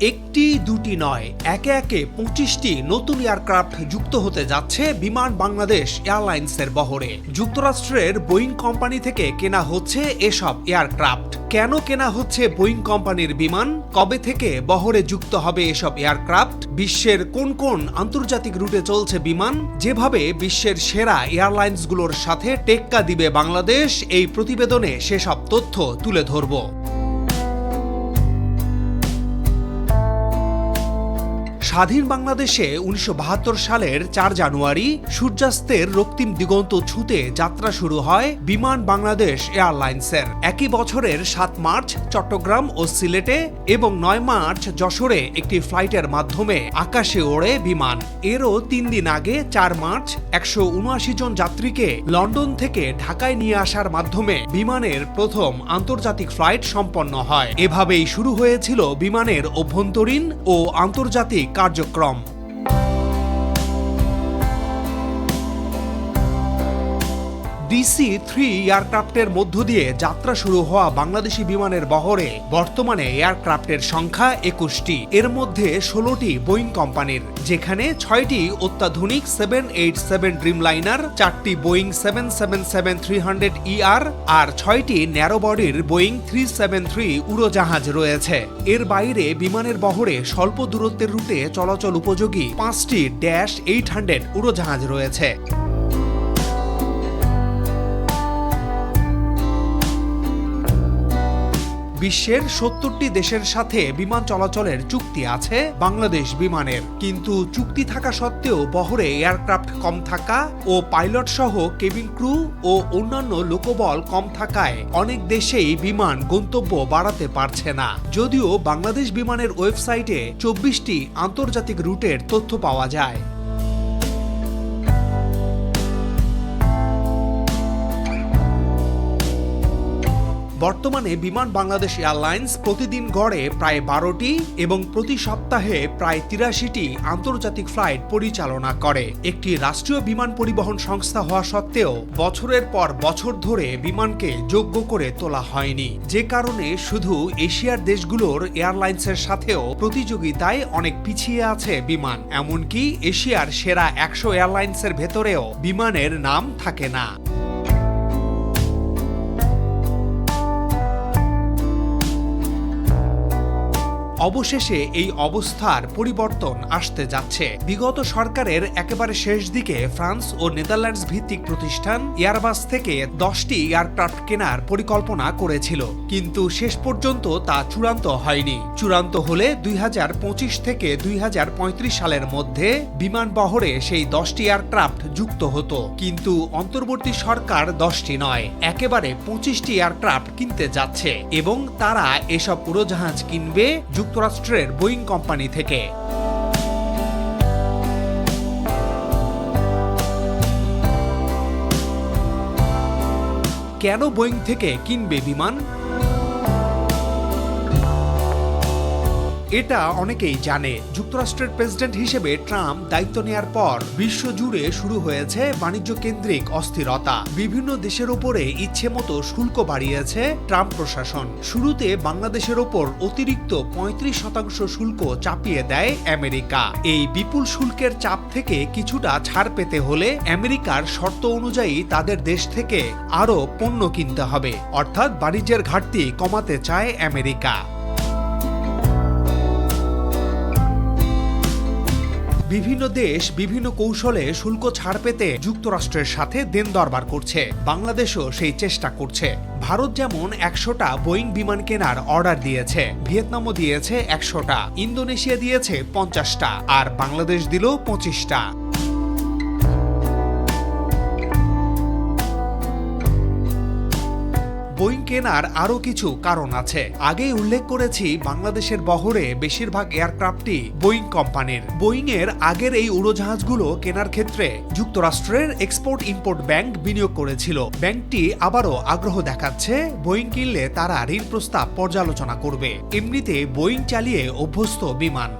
একটি, দুটি নয়, একে একে পঁচিশটি নতুন এয়ারক্রাফট যুক্ত হতে যাচ্ছে বিমান বাংলাদেশ এয়ারলাইন্সের বহরে। যুক্তরাষ্ট্রের বোয়িং কোম্পানি থেকে কেনা হচ্ছে এসব এয়ারক্রাফট। কেন কেনা হচ্ছে বোয়িং কোম্পানির বিমান? কবে থেকে বহরে যুক্ত হবে এসব এয়ারক্রাফট? বিশ্বের কোন কোন আন্তর্জাতিক রুটে চলছে বিমান? যেভাবে বিশ্বের সেরা এয়ারলাইন্সগুলোর সাথে টেক্কা দিবে বাংলাদেশ, এই প্রতিবেদনে সেসব তথ্য তুলে ধরব। স্বাধীন বাংলাদেশে উনিশশো বাহাত্তর সালের চার জানুয়ারি সূর্যাস্তের রক্তিম দিগন্ত ছুতে যাত্রা শুরু হয় বিমান বাংলাদেশ এয়ারলাইন্সের। একই বছরের সাত মার্চ চট্টগ্রাম ও সিলেটে এবং নয় মার্চ যশোরে একটি ফ্লাইটের মাধ্যমে আকাশে ওড়ে বিমান। এরও তিন দিন আগে চার মার্চ একশো উনআশি জন যাত্রীকে লন্ডন থেকে ঢাকায় নিয়ে আসার মাধ্যমে বিমানের প্রথম আন্তর্জাতিক ফ্লাইট সম্পন্ন হয়। এভাবেই শুরু হয়েছিল বিমানের অভ্যন্তরীণ ও আন্তর্জাতিক কার্যক্রম। ডিসি থ্রি এয়ারক্রাফটের মধ্য দিয়ে যাত্রা শুরু হওয়া বাংলাদেশি বিমানের বহরে বর্তমানে এয়ারক্রাফটের সংখ্যা একুশটি। এর মধ্যে ষোলোটি বোয়িং কোম্পানির, যেখানে ছয়টি অত্যাধুনিক সেভেন এইট সেভেন ড্রিমলাইনার, চারটি Boeing seven seven seven three hundred ER আর ছয়টি ন্যারো বডির বোয়িং থ্রি সেভেন থ্রি উড়োজাহাজ রয়েছে। এর বাইরে বিমানের বহরে স্বল্প দূরত্বের রুটে চলাচল উপযোগী পাঁচটি ড্যাশ এইট হান্ড্রেড উড়োজাহাজ রয়েছে। বিশ্বের সত্তরটি দেশের সাথে বিমান চলাচলের চুক্তি আছে বাংলাদেশ বিমানের। কিন্তু চুক্তি থাকা সত্ত্বেও বহরে এয়ারক্রাফট কম থাকা ও পাইলট সহ কেবিন ক্রু ও অন্যান্য লোকবল কম থাকায় অনেক দেশেই বিমান গন্তব্য বাড়াতে পারছে না। যদিও বাংলাদেশ বিমানের ওয়েবসাইটে চব্বিশটি আন্তর্জাতিক রুটের তথ্য পাওয়া যায়। বর্তমানে বিমান বাংলাদেশ এয়ারলাইন্স প্রতিদিন গড়ে প্রায় বারোটি এবং প্রতি সপ্তাহে প্রায় তিরাশিটি আন্তর্জাতিক ফ্লাইট পরিচালনা করে। একটি রাষ্ট্রীয় বিমান পরিবহন সংস্থা হওয়া সত্ত্বেও বছরের পর বছর ধরে বিমানকে যোগ্য করে তোলা হয়নি। যে কারণে শুধু এশিয়ার দেশগুলোর এয়ারলাইন্সের সাথেও প্রতিযোগিতায় অনেক পিছিয়ে আছে বিমান। এমনকি এশিয়ার সেরা একশো এয়ারলাইন্সের ভেতরেও বিমানের নাম থাকে না। অবশেষে এই অবস্থার পরিবর্তন আসতে যাচ্ছে। বিগত সরকারের একেবারে শেষ দিকে ফ্রান্স ও নেদারল্যান্ডস ভিত্তিক প্রতিষ্ঠান এয়ারবাস থেকে দশটি এয়ারক্রাফট কেনার পরিকল্পনা করেছিল। কিন্তু শেষ পর্যন্ত তা চূড়ান্ত হয়নি। চূড়ান্ত হলে দুই থেকে দুই হাজার পঁয়ত্রিশ সালের মধ্যে বিমান বহরে সেই দশটি এয়ারক্রাফট যুক্ত হতো। কিন্তু অন্তর্বর্তী সরকার দশটি নয়, একেবারে পঁচিশটি এয়ারক্রাফট কিনতে যাচ্ছে এবং তারা এসব উড়োজাহাজ কিনবে যুক্তরাষ্ট্রের বোয়িং কোম্পানি থেকে। কেন বোয়িং থেকে কিনবে বিমান? এটা অনেকেই জানে। যুক্তরাষ্ট্রের প্রেসিডেন্ট হিসেবে ট্রাম্প দায়িত্ব নেয়ার পর বিশ্বজুড়ে শুরু হয়েছে বাণিজ্য কেন্দ্রিক অস্থিরতা। বিভিন্ন দেশের ওপরে ইচ্ছে মতো শুল্ক বাড়িয়েছে ট্রাম্প প্রশাসন। শুরুতে বাংলাদেশের ওপর অতিরিক্ত পঁয়ত্রিশ শতাংশ শুল্ক চাপিয়ে দেয় আমেরিকা। এই বিপুল শুল্কের চাপ থেকে কিছুটা ছাড় পেতে হলে আমেরিকার শর্ত অনুযায়ী তাদের দেশ থেকে আরও পণ্য কিনতে হবে। অর্থাৎ বাণিজ্যের ঘাটতি কমাতে চায় আমেরিকা। বিভিন্ন দেশ বিভিন্ন কৌশলে শুল্ক ছাড় পেতে যুক্তরাষ্ট্রের সাথে দেন দরবার করছে। বাংলাদেশও সেই চেষ্টা করছে। ভারত যেমন একশোটা বোয়িং বিমান কেনার অর্ডার দিয়েছে, ভিয়েতনামও দিয়েছে একশোটা, ইন্দোনেশিয়া দিয়েছে পঞ্চাশটা, আর বাংলাদেশ দিল পঁচিশটা। বোয়িং কেনার আরও কিছু কারণ আছে। আগেই উল্লেখ করেছি, বাংলাদেশের বহরে বেশিরভাগ এয়ারক্রাফটই বোয়িং কোম্পানির। বোয়িং এর আগের এই উড়োজাহাজগুলো কেনার ক্ষেত্রে যুক্তরাষ্ট্রের এক্সপোর্ট ইম্পোর্ট ব্যাংক বিনিয়োগ করেছিল। ব্যাংকটি আবারও আগ্রহ দেখাচ্ছে বোয়িং কিনলে তারা ঋণ প্রস্তাব পর্যালোচনা করবে। এমনিতে বোয়িং চালিয়ে অভ্যস্ত বিমান।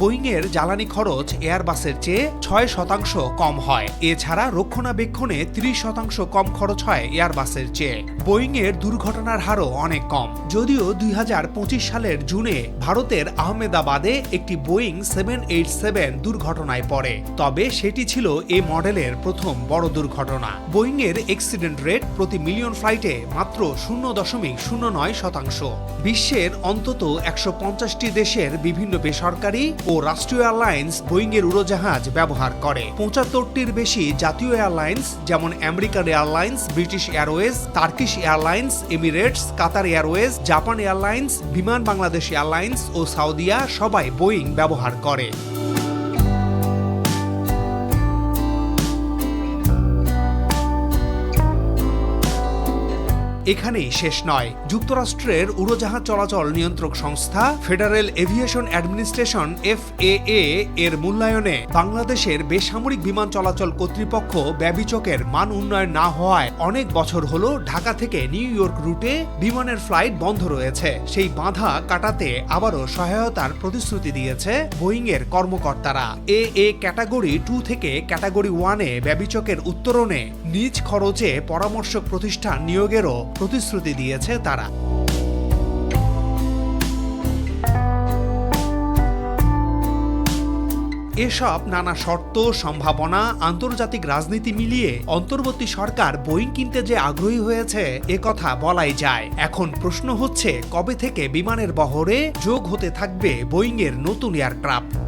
বোয়িংয়ের জ্বালানি খরচ এয়ারবাসের চেয়ে ছয় শতাংশ কম হয়। এছাড়া রক্ষণাবেক্ষণে ত্রিশ শতাংশ কম খরচ হয় এয়ারবাসের চেয়ে। বোয়িংয়ের দুর্ঘটনার হারও অনেক কম। যদিও দুই হাজার পঁচিশ সালের জুনে ভারতের আহমেদাবাদে একটি বোয়িং সেভেন এইট সেভেন দুর্ঘটনায় পড়ে। তবে সেটি ছিল এ মডেলের প্রথম বড় দুর্ঘটনা। বোয়িংয়ের অ্যাক্সিডেন্ট রেট প্রতি মিলিয়ন ফ্লাইটে মাত্র শূন্য দশমিক শূন্য নয় শতাংশ। বিশ্বের অন্তত একশো পঞ্চাশটি দেশের বিভিন্ন বেসরকারি ও রাষ্ট্রীয় এয়ারলাইন্স বোয়িংয়ের উড়োজাহাজ ব্যবহার করে। পঁচাত্তরটির বেশি জাতীয় এয়ারলাইন্স, যেমন American Airlines, British Airways, Turkish Airlines, Emirates, Qatar Airways, Japan Airlines, Biman Bangladesh Airlines ও সাউদিয়া সবাই বোয়িং ব্যবহার করে। এখানেই শেষ নয়। যুক্তরাষ্ট্রের উড়োজাহাজ চলাচল নিয়ন্ত্রক সংস্থা ফেডারেল এভিয়েশন অ্যাডমিনিস্ট্রেশন এফএএ এর মূল্যায়নে বাংলাদেশের বেসামরিক বিমান চলাচল কর্তৃপক্ষ ব্যবিচকের মান উন্নয়ন না হওয়ায় অনেক বছর হলো ঢাকা থেকে নিউ ইয়র্ক রুটে বিমানের ফ্লাইট বন্ধ রয়েছে। সেই বাধা কাটাতে আবারও সহায়তার প্রতিশ্রুতি দিয়েছে বোয়িং এর কর্মকর্তারা। এ এ ক্যাটাগরি টু থেকে ক্যাটাগরি ওয়ানে ব্যবিচকের উত্তরণে নিজ খরচে পরামর্শক প্রতিষ্ঠান নিয়োগেরও প্রতিশ্রুতি দিয়েছে তারা। এসব নানা শর্ত, সম্ভাবনা, আন্তর্জাতিক রাজনীতি মিলিয়ে অন্তর্বর্তী সরকার বোয়িং কিনতে যে আগ্রহী হয়েছে, এ কথা বলাই যায়। এখন প্রশ্ন হচ্ছে, কবে থেকে বিমানের বহরে যোগ হতে থাকবে বোয়িংয়ের নতুন এয়ারক্রাফট?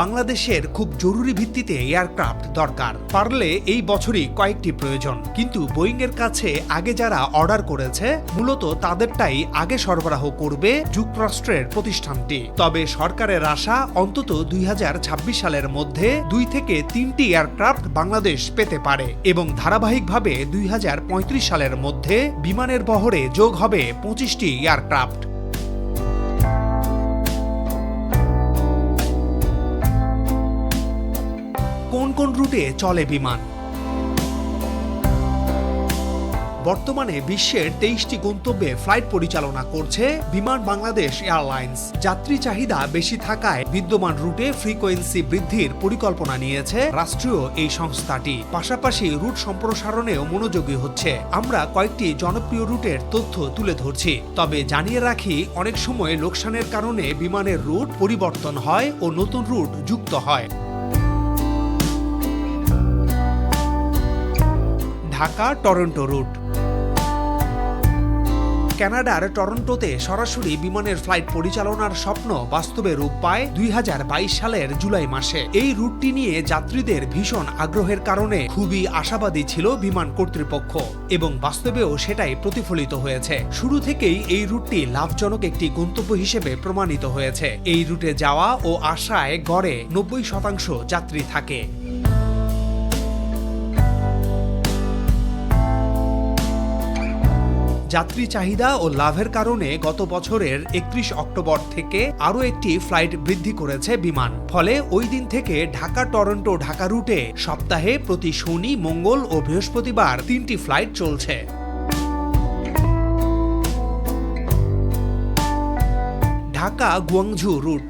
বাংলাদেশের খুব জরুরি ভিত্তিতে এয়ারক্রাফট দরকার। পারলে এই বছরই কয়েকটি প্রয়োজন। কিন্তু বোয়িং এর কাছে আগে যারা অর্ডার করেছে, মূলত তাদেরটাই আগে সরবরাহ করবে যুক্তরাষ্ট্রের প্রতিষ্ঠানটি। তবে সরকারের আশা অন্তত দুই হাজার ছাব্বিশ সালের মধ্যে দুই থেকে তিনটি এয়ারক্রাফট বাংলাদেশ পেতে পারে এবং ধারাবাহিকভাবে দুই হাজার পঁয়ত্রিশ সালের মধ্যে বিমানের বহরে যোগ হবে পঁচিশটি এয়ারক্রাফট। কোন রুটে চলে বিমান? বর্তমানে বিশ্বের তেইশটি গন্তব্যে ফ্লাইট পরিচালনা করছে বিমান বাংলাদেশ এয়ারলাইন্স। যাত্রী চাহিদা বেশি থাকায় বিদ্যমান রুটে ফ্রিকোয়েন্সি বৃদ্ধির পরিকল্পনা নিয়েছে রাষ্ট্রীয় এই সংস্থাটি। পাশাপাশি রুট সম্প্রসারণেও মনোযোগী হচ্ছে। আমরা কয়েকটি জনপ্রিয় রুটের তথ্য তুলে ধরছি। তবে জানিয়ে রাখি, অনেক সময় লোকসানের কারণে বিমানের রুট পরিবর্তন হয় ও নতুন রুট যুক্ত হয়। Dhaka Toronto route. কানাডার টরন্টোতে সরাসরি বিমানের ফ্লাইট পরিচালনার স্বপ্ন বাস্তবে রূপ পায় দুই হাজার বাইশ সালের জুলাই মাসে। এই রুটটি নিয়ে যাত্রীদের ভীষণ আগ্রহের কারণে খুবই আশাবাদী ছিল বিমান কর্তৃপক্ষ এবং বাস্তবেও সেটাই প্রতিফলিত হয়েছে। শুরু থেকেই এই রুটটি লাভজনক একটি গন্তব্য হিসেবে প্রমাণিত হয়েছে। এই রুটে যাওয়া ও আশায় গড়ে নব্বই শতাংশ যাত্রী থাকে। যাত্রী চাহিদা ও লাভের কারণে গত বছরের একত্রিশ অক্টোবর থেকে আরও একটি ফ্লাইট বৃদ্ধি করেছে বিমান। ফলে ওই দিন থেকে ঢাকা, টরন্টো ঢাকা রুটে সপ্তাহে প্রতি শনি, মঙ্গল ও বৃহস্পতিবার তিনটি ফ্লাইট চলছে। ঢাকা গুয়াংঝু রুট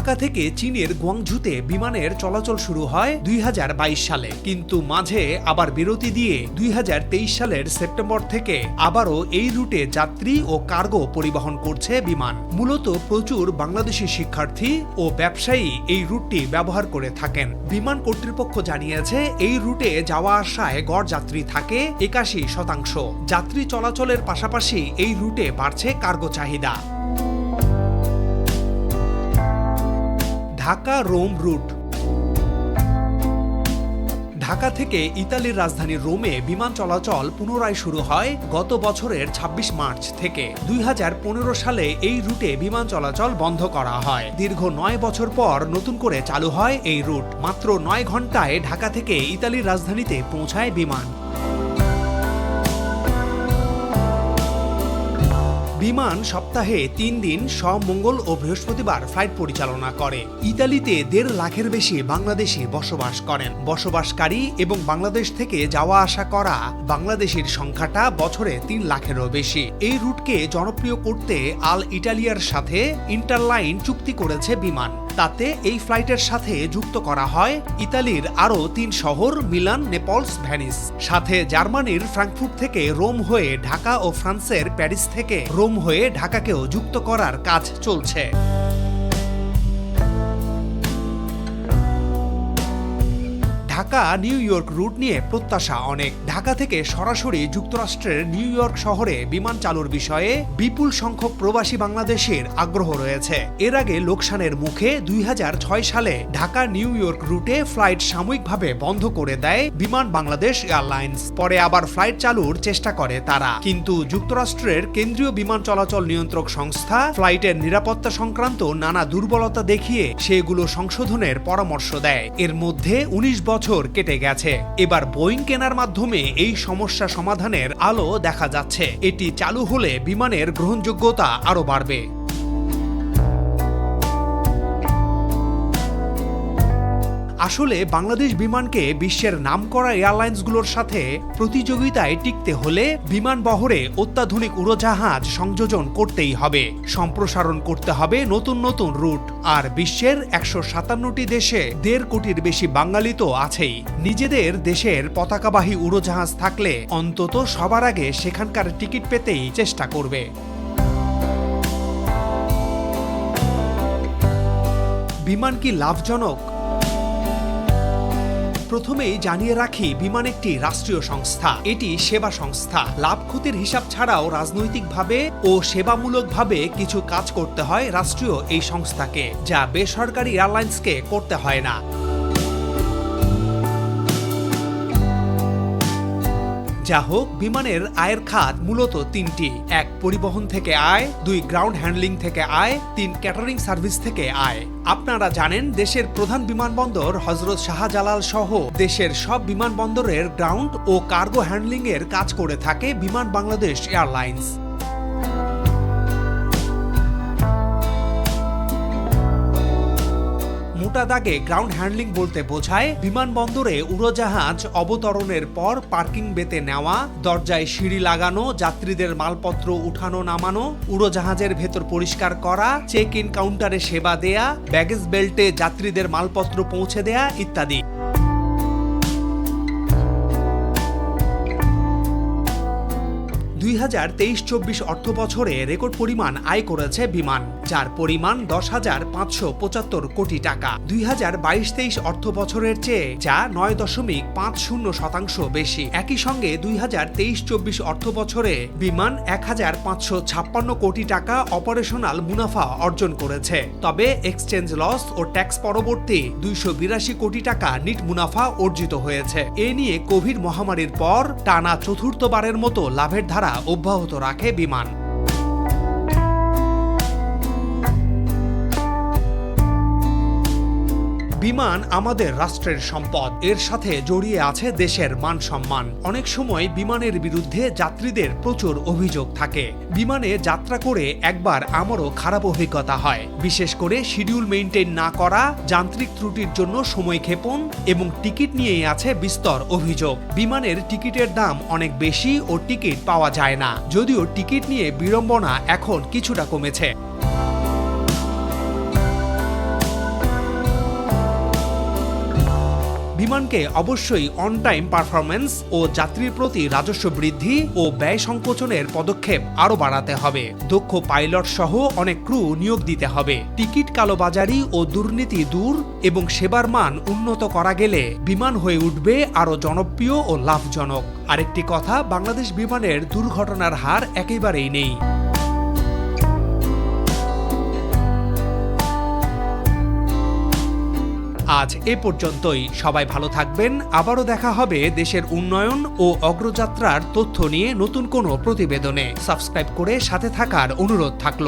ঢাকা থেকে চীনের গুয়াংঝুতে বিমানের চলাচল শুরু হয় দুই হাজার বাইশ সালে। কিন্তু মাঝে আবার বিরতি দিয়ে দুই হাজার তেইশ সালের সেপ্টেম্বর থেকে আবারও এই রুটে যাত্রী ও কার্গো পরিবহন করছে বিমান। মূলত প্রচুর বাংলাদেশি শিক্ষার্থী ও ব্যবসায়ী এই রুটটি ব্যবহার করে থাকেন। বিমান কর্তৃপক্ষ জানিয়েছে, এই রুটে যাওয়া আসায় গড় যাত্রী থাকে একাশি শতাংশ। যাত্রী চলাচলের পাশাপাশি এই রুটে বাড়ছে কার্গো চাহিদা। Dhaka Rome root. ঢাকা থেকে ইতালির রাজধানী রোমে বিমান চলাচল পুনরায় শুরু হয় গত বছরের ২৬ মার্চ থেকে। দুই হাজার পনেরো সালে এই রুটে বিমান চলাচল বন্ধ করা হয়। দীর্ঘ নয় বছর পর নতুন করে চালু হয় এই রুট। মাত্র নয় ঘন্টায় ঢাকা থেকে ইতালির রাজধানীতে পৌঁছায় বিমান। বিমান সপ্তাহে তিন দিন সব মঙ্গল ও বৃহস্পতিবার ফ্লাইট পরিচালনা করে। ইতালিতে দেড় লাখের বেশি বাংলাদেশি বসবাস করেন। বসবাসকারী এবং বাংলাদেশ থেকে যাওয়া আসা করা বাংলাদেশের সংখ্যাটা বছরে তিন লাখেরও বেশি। এই রুটকে জনপ্রিয় করতে আল ইটালিয়ার সাথে ইন্টারলাইন চুক্তি করেছে বিমান। তাতে এই ফ্লাইটের সাথে যুক্ত করা হয় ইতালির আরও তিন শহর, মিলান, নেপলস, ভ্যানিস। সাথে জার্মানির ফ্রাঙ্কফুট থেকে রোম হয়ে ঢাকা ও ফ্রান্সের প্যারিস থেকে রোম হয়ে ঢাকাকেও যুক্ত করার কাজ চলছে। ঢাকা, নিউ ইয়র্ক রুট নিয়ে প্রত্যাশা অনেক। ঢাকা থেকে সরাসরি যুক্তরাষ্ট্রের নিউ ইয়র্ক শহরে বিমান চালুর বিষয়ে বিপুল সংখ্যক প্রবাসী বাংলাদেশের আগ্রহ রয়েছে। এর আগে লোকসানের মুখে দুই হাজার ছয় সালে ঢাকা, নিউ ইয়র্ক রুটে ফ্লাইট সাময়িকভাবে বন্ধ করে দেয় বিমান বাংলাদেশ এয়ারলাইন্স। পরে আবার ফ্লাইট চালুর চেষ্টা করে তারা। কিন্তু যুক্তরাষ্ট্রের কেন্দ্রীয় বিমান চলাচল নিয়ন্ত্রক সংস্থা ফ্লাইটের নিরাপত্তা সংক্রান্ত নানা দুর্বলতা দেখিয়ে সেগুলো সংশোধনের পরামর্শ দেয়। এর মধ্যে উনিশ বছর কেটে গেছে। এবার বোয়িং কেনার মাধ্যমে এই সমস্যা সমাধানের আলো দেখা যাচ্ছে। এটি চালু হলে বিমানের গ্রহণযোগ্যতা আরও বাড়বে। আসলে বাংলাদেশ বিমানকে বিশ্বের নামকরা এয়ারলাইন্সগুলোর সাথে প্রতিযোগিতায় টিকতে হলে বিমান বহরে অত্যাধুনিক উড়োজাহাজ সংযোজন করতেই হবে। সম্প্রসারণ করতে হবে নতুন নতুন রুট, আর বিশ্বের একশো সাতান্নটি দেশে দেড় কোটির বেশি বাঙালি তো আছেই। নিজেদের দেশের পতাকাবাহী উড়োজাহাজ থাকলে অন্তত সবার আগে সেখানকার টিকিট পেতেই চেষ্টা করবে। বিমান কি লাভজনক? প্রথমেই জানিয়ে রাখি, বিমান একটি রাষ্ট্রীয় সংস্থা। এটি সেবা সংস্থা। লাভ ক্ষতির হিসাব ছাড়াও রাজনৈতিকভাবে ও সেবামূলকভাবে কিছু কাজ করতে হয় রাষ্ট্রীয় এই সংস্থাকে, যা বেসরকারি এয়ারলাইন্সকে করতে হয় না। যা হোক, বিমানের আয়ের খাত মূলত তিনটি। এক, পরিবহন থেকে আয়, দুই গ্রাউন্ড হ্যান্ডলিং থেকে আয়, তিন ক্যাটারিং সার্ভিস থেকে আয়। আপনারা জানেন, দেশের প্রধান বিমানবন্দর হজরত শাহজালাল সহ দেশের সব বিমানবন্দরের গ্রাউন্ড ও কার্গো হ্যান্ডলিং এর কাজ করে থাকে বিমান বাংলাদেশ এয়ারলাইন্স। মোটা দাগে গ্রাউন্ড হ্যান্ডলিং বলতে বোঝায় বিমানবন্দরে উড়োজাহাজ অবতরণের পর পার্কিং বেতে নেওয়া, দরজায় সিঁড়ি লাগানো, যাত্রীদের মালপত্র উঠানো, নামানো, উড়োজাহাজের ভেতর পরিষ্কার করা চেক ইন কাউন্টারে সেবা দেয়া ব্যাগেজ বেল্টে যাত্রীদের মালপত্র পৌঁছে দেয়া ইত্যাদি। দুই হাজার তেইশ চব্বিশ অর্থ বছরে রেকর্ড পরিমাণ আয় করেছে বিমান, যার পরিমাণ দশ হাজার পাঁচশো পঁচাত্তর কোটি টাকা। দুই হাজার বাইশ তেইশ অর্থ বছরের চেয়ে যা নয় দশমিক পাঁচ শূন্য শতাংশ বেশি। একই সঙ্গে দুই হাজার তেইশ চব্বিশ অর্থ বছরে বিমান এক হাজার পাঁচশো ছাপ্পান্ন কোটি টাকা অপারেশনাল মুনাফা অর্জন করেছে। তবে এক্সচেঞ্জ লস ও ট্যাক্স পরবর্তী দুইশো বিরাশি কোটি টাকা নিট মুনাফা অর্জিত হয়েছে। এ নিয়ে কোভিড মহামারীর পর টানা চতুর্থবারের মতো লাভের ধারা অব্যাহত রাখে বিমান। বিমান আমাদের রাষ্ট্রের সম্পদ। এর সাথে জড়িয়ে আছে দেশের মান সম্মান অনেক সময় বিমানের বিরুদ্ধে যাত্রীদের প্রচুর অভিযোগ থাকে। বিমানে যাত্রা করে একবার আমারও খারাপ অভিজ্ঞতা হয়। বিশেষ করে শিডিউল মেইনটেইন না করা, যান্ত্রিক ত্রুটির জন্য সময় ক্ষেপণ এবং টিকিট নিয়েই আছে বিস্তর অভিযোগ। বিমানের টিকিটের দাম অনেক বেশি ও টিকিট পাওয়া যায় না। যদিও টিকিট নিয়ে বিড়ম্বনা এখন কিছুটা কমেছে। বিমানকে অবশ্যই অন টাইম পারফরমেন্স ও যাত্রীর প্রতি রাজস্ব বৃদ্ধি ও ব্যয় সংকোচনের পদক্ষেপ আরও বাড়াতে হবে। দক্ষ পাইলট সহ অনেক ক্রু নিয়োগ দিতে হবে। টিকিট কালোবাজারি ও দুর্নীতি দূর এবং সেবার মান উন্নত করা গেলে বিমান হয়ে উঠবে আরও জনপ্রিয় ও লাভজনক। আরেকটি কথা, বাংলাদেশ বিমানের দুর্ঘটনার হার একেবারেই নেই। আজ এ পর্যন্তই। সবাই ভালো থাকবেন। আবারও দেখা হবে দেশের উন্নয়ন ও অগ্রযাত্রার তথ্য নিয়ে নতুন কোনো প্রতিবেদনে। সাবস্ক্রাইব করে সাথে থাকার অনুরোধ থাকল।